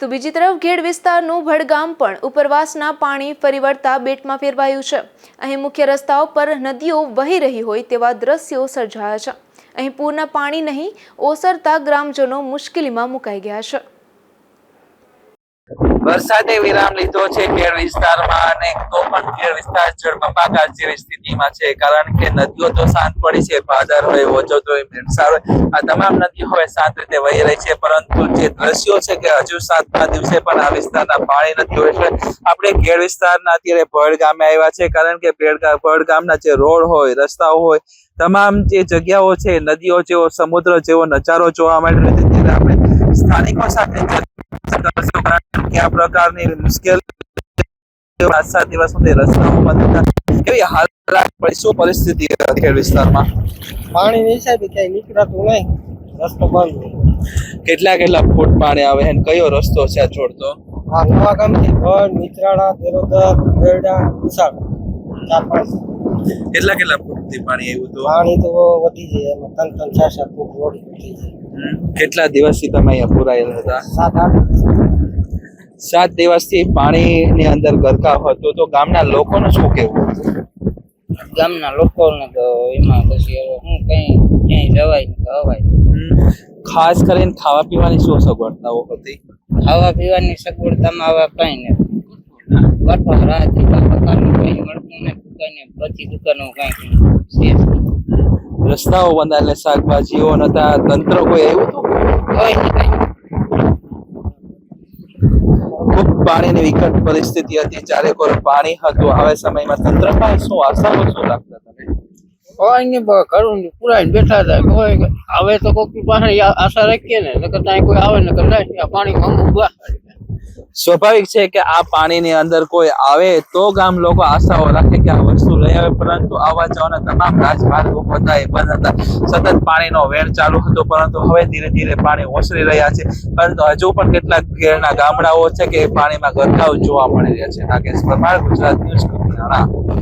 તો બીજી તરફ ઘેડ વિસ્તારનું ભડગામ પણ ઉપરવાસના પાણી ફરી વળતા બેટમાં ફેરવાયું છે. અહીં મુખ્ય રસ્તાઓ પર નદીઓ વહી રહી હોય તેવા દ્રશ્યો સર્જાયા છે. અહીં પૂરના પાણી નહીં, ઓસરતા ગ્રામજનો મુશ્કેલીમાં મુકાઈ ગયા છે. વરસાદે વિરામ લીધો છે ખેડ વિસ્તારમાં અને તો પણ ખેડ વિસ્તાર જળબંબાકાર જેવી સ્થિતિમાં છે. કારણ કે નદીઓ તો શાંત પડી છે, ભાદર હોય ઓજોદ હોય ભીમસાર હોય, આ તમામ નદીઓ હવે શાંત રીતે વહી રહી છે. પરંતુ જે દ્રશ્યો છે કે હજુ સાતમા દિવસે પણ આ વિસ્તારના પાણી નથી હોય છે. આપણે ખેડ વિસ્તારના અત્યારે ભડ ગામે આવ્યા છે. કારણ કે ભેડ ગામના જે રોડ હોય, રસ્તાઓ હોય, તમામ જે જગ્યાઓ છે, નદીઓ જેવો, સમુદ્ર જેવો નજારો જોવા મળી રહ્યો છે. ત્યારે આપણે સ્થાનિકો સાથે આ પ્રકારની મુશ્કેલી પાંચ સાત દિવસ સુધી રસ્તાઓ બંધ હતા કેવી હાલત પડી શું પરિસ્થિતિ હતી ખેડ વિસ્તારમાં? પાણી નીચેથી ક્યાંય નીકળાતું નહીં. રસ્તો બંધ કેટલા કેટલા ફૂટ પાણી આવે અને કયો રસ્તો છે આ જોડતો આ નવા ગામથી ભણ મિત્રાળા દેરોદર ગરડા વિશાળ. ચાર પાંચ. કેટલા કેટલા ફૂટથી પાણી આવ્યું હતું? પાણી તો વધી જાય એમાં ત્રણ ત્રણ ચાર ચાર ફૂટ રોડ વધી જાય. કેટલા દિવસથી તમે અહીંયા પુરાયેલા હતા? સાત આઠ સાત દિવસથી પાણીની અંદર ગરકાવ હતો તો ગામના લોકોનું શું કેવું ગામના લોકોને તો એમાં પછી હું કઈ ક્યાંય જવાય ને અવાય ખાસ કરીને ખાવા પીવાની શું સગવડતાઓ હતી? ખાવા પીવાની સગવડતામાં હવે કઈ નથી બટો રાહથી પ્રકારનું કઈ મળતું ને દુકાને બધી દુકાનો કઈ. રસ્તાઓ બંધાયેલા શાકભાજીઓ નતા તંત્ર કોઈ આવ્યું હતું? કોઈ નહીં ખૂબ પાણીની વિકટ પરિસ્થિતિ હતી. ચારે કોર પાણી હતું આવે સમયમાં તંત્ર પાસે શું આશાઓ શું લાગતા તમે કોઈ બેઠા હતા. કોઈ હવે તો કોઈક પાસે આશા રાખીએ ને. નકર ત્યાં કોઈ આવે ને નહીં આ પાણી ઊભા સ્વાભાવિક છે કે આ પાણીની અંદર કોઈ આવે તો ગામ લોકો આશાઓ રાખે કે આ વસ્તુ લઈ આવે, પરંતુ આવવા જવાના તમામ રાજમાર્ગો હતા એ બંધ હતા. સતત પાણીનો વેર ચાલુ હતો, પરંતુ હવે ધીરે ધીરે પાણી ઓસરી રહ્યા છે. પરંતુ હજુ પણ કેટલાક ઘેરના ગામડાઓ છે કે પાણીમાં ગરકાવ જોવા મળી રહ્યા છે. નાગેશ પરમાર, ગુજરાત ન્યૂઝ કપિયાણા